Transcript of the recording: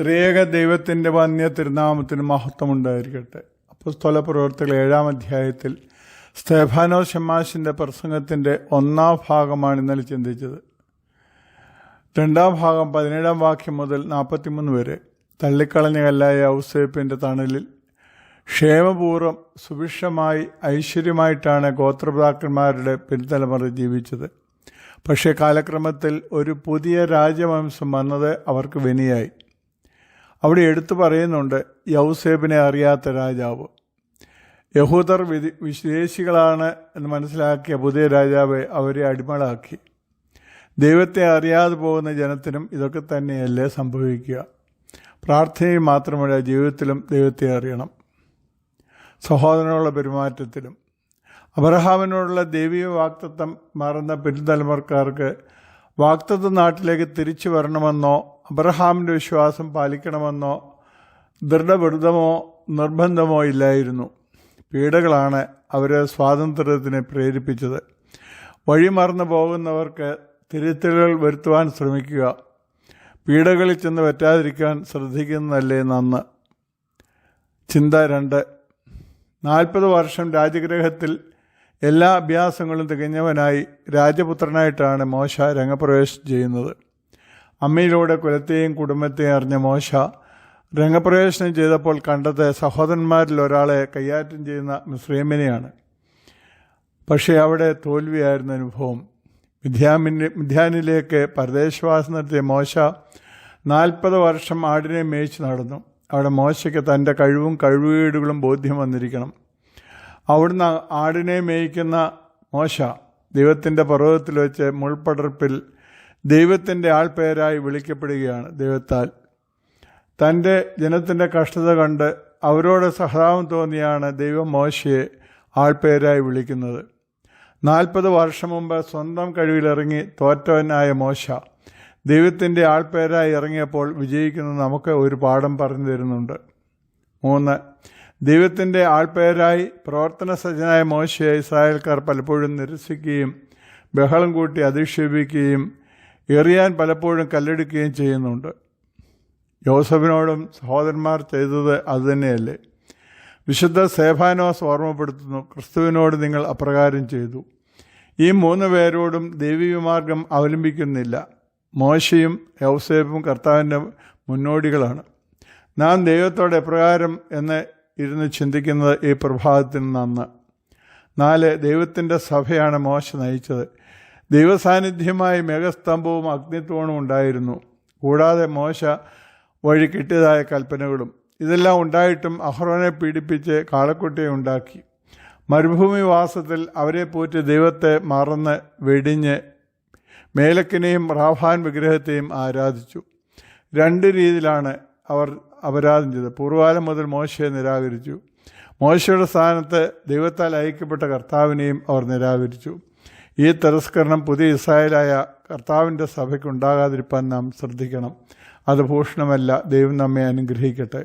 ത്രിയേക ദൈവത്തിന്റെ വന്യ തിരുനാമത്തിന് മഹത്വമുണ്ടായിരിക്കട്ടെ. അപ്പസ്തോല പ്രവർത്തകൾ ഏഴാം അധ്യായത്തിൽ സ്തേഫാനോ ഷമാഷിന്റെ പ്രസംഗത്തിന്റെ ഒന്നാം ഭാഗമാണ് ഇന്നലെ ചിന്തിച്ചത്. രണ്ടാം ഭാഗം പതിനേഴാം വാക്യം മുതൽ നാൽപ്പത്തിമൂന്ന് വരെ തള്ളിക്കളഞ്ഞ കല്ലായ ഔസേപ്പിന്റെ തണലിൽ ക്ഷേമപൂർവം സുഭിക്ഷമായി ഐശ്വര്യമായിട്ടാണ് ഗോത്രപിതാക്കന്മാരുടെ പിൻതലമുറ ജീവിച്ചത്. പക്ഷേ കാലക്രമത്തിൽ ഒരു പുതിയ രാജവംശം വന്നത് അവർക്ക് വിനിയായി. അവിടെ എടുത്തു പറയുന്നുണ്ട് യൗസേബിനെ അറിയാത്ത രാജാവ്. യഹൂദർ വിധി വിദേശികളാണ് എന്ന് മനസ്സിലാക്കിയ പുതിയ രാജാവ് അവരെ അടിമകളാക്കി. ദൈവത്തെ അറിയാതെ പോകുന്ന ജനത്തിനും ഇതൊക്കെ തന്നെയല്ലേ സംഭവിക്കുക. പ്രാർത്ഥനയിൽ മാത്രമല്ല ജീവിതത്തിലും ദൈവത്തെ അറിയണം. സഹോദരനുള്ള പെരുമാറ്റത്തിലും. അബ്രഹാമിനോടുള്ള ദൈവീയ വാക്തത്വം മറന്ന പിൻതലമുറക്കാർക്ക് വാക്തത്വ നാട്ടിലേക്ക് തിരിച്ചു വരണമെന്നോ അബ്രഹാമിന്റെ വിശ്വാസം പാലിക്കണമെന്നോ ദൃഢവൃതമോ നിർബന്ധമോ ഇല്ലായിരുന്നു. പീഡകളാണ് അവരെ സ്വാതന്ത്ര്യത്തിന് പ്രേരിപ്പിച്ചത്. വഴിമറന്നു പോകുന്നവർക്ക് തിരുത്തലുകൾ വരുത്തുവാൻ ശ്രമിക്കുക. പീഡകളിൽ ചെന്ന് പറ്റാതിരിക്കാൻ ശ്രദ്ധിക്കുന്നതല്ലേ നന്ന്. ചിന്ത രണ്ട്. നാൽപ്പത് വർഷം രാജഗ്രഹത്തിൽ എല്ലാ അഭ്യാസങ്ങളും തികഞ്ഞവനായി രാജപുത്രനായിട്ടാണ് മോശ രംഗപ്രവേശം ചെയ്യുന്നത് അമ്മയിലൂടെ കുലത്തെയും കുടുംബത്തെയും അറിഞ്ഞ മോശ രംഗപ്രവേശനം ചെയ്തപ്പോൾ കണ്ടത് സഹോദരന്മാരിൽ ഒരാളെ കൈയാറ്റം ചെയ്യുന്ന മിശ്രീമിനെയാണ് പക്ഷേ അവിടെ തോൽവിയായിരുന്ന അനുഭവം. മിഥ്യാമിന്റെ മിഥ്യാനിലേക്ക് പരദേശവാസം നടത്തിയ മോശ നാൽപ്പത് വർഷം ആടിനെ മേയിച്ച് നടന്നു. അവിടെ മോശയ്ക്ക് തന്റെ കഴിവും കഴിവുകേടുകളും ബോധ്യം വന്നിരിക്കണം. അവിടുന്ന് ആടിനെ മേയിക്കുന്ന മോശ ദൈവത്തിന്റെ പർവതത്തിൽ വെച്ച് മുൾപ്പടർപ്പിൽ ദൈവത്തിന്റെ ആൾപേരായി വിളിക്കപ്പെടുകയാണ് ദൈവത്താൽ. തന്റെ ജനത്തിന്റെ കഷ്ടത കണ്ട് അവരോട് സഹതാപം തോന്നിയാണ് ദൈവം മോശയെ ആൾപേരായി വിളിക്കുന്നത്. നാൽപ്പത് വർഷം മുമ്പ് സ്വന്തം കഴിവിലിറങ്ങി തോറ്റവനായ മോശ ദൈവത്തിന്റെ ആൾപേരായി ഇറങ്ങിയപ്പോൾ വിജയിക്കുന്നത് നമുക്ക് ഒരു പാഠം പറഞ്ഞു തരുന്നുണ്ട്. മൂന്ന് ദൈവത്തിന്റെ ആൾപേരായി പ്രവർത്തന സജ്ജനായ മോശയെ ഇസ്രായേൽക്കാർ പലപ്പോഴും നിരസിക്കുകയും ബഹളം കൂട്ടി അധിക്ഷേപിക്കുകയും എറിയാൻ പലപ്പോഴും കല്ലെടുക്കുകയും ചെയ്യുന്നുണ്ട്. യോസഫിനോടും സഹോദരന്മാർ ചെയ്തത് അതുതന്നെയല്ലേ വിശുദ്ധ സേഫാനോസ് ഓർമ്മപ്പെടുത്തുന്നു ക്രിസ്തുവിനോട് നിങ്ങൾ അപ്രകാരം ചെയ്തു. ഈ മൂന്ന് പേരോടും ദൈവികമാർഗം അവലംബിക്കുന്നില്ല. മോശയും യൗസേഫും കർത്താവിന്റെ മുന്നോടികളാണ്. നാം ദൈവത്തോടെ എപ്രകാരം എന്ന് ഇരുന്ന് ചിന്തിക്കുന്നത് ഈ പ്രഭാതത്തിൽ നന്ന്. നാല് ദൈവത്തിന്റെ സഭയാണ് മോശ നയിച്ചത്. ദൈവസാന്നിധ്യമായി മേഘസ്തംഭവും അഗ്നിത്വവും ഉണ്ടായിരുന്നു. കൂടാതെ മോശ വഴി കിട്ടിയതായ കൽപ്പനകളും. ഇതെല്ലാം ഉണ്ടായിട്ടും അഹ്റോനെ പീഡിപ്പിച്ച് കാളക്കുട്ടിയെ ഉണ്ടാക്കി. മരുഭൂമി വാസത്തിൽ അവരെ പോറ്റി ദൈവത്തെ മറന്ന് വെടിഞ്ഞ് മേലക്കിനെയും റാഫാൻ വിഗ്രഹത്തെയും ആരാധിച്ചു. രണ്ട് രീതിയിലാണ് അവർ അപരാധം ചെയ്തത്. പൂർവകാലം മുതൽ മോശയെ നിരാകരിച്ചു. മോശയുടെ സ്ഥാനത്ത് ദൈവത്താൽ അയക്കപ്പെട്ട കർത്താവിനെയും അവർ നിരാകരിച്ചു. ഈ തിരസ്കരണം പുതിയ ഇസ്രായേലായ കർത്താവിന്റെ സഭയ്ക്ക് ഉണ്ടാകാതിരിക്കാൻ നാം ശ്രദ്ധിക്കണം. അത് ഭൂഷണമല്ല. ദൈവം നമ്മെ അനുഗ്രഹിക്കട്ടെ.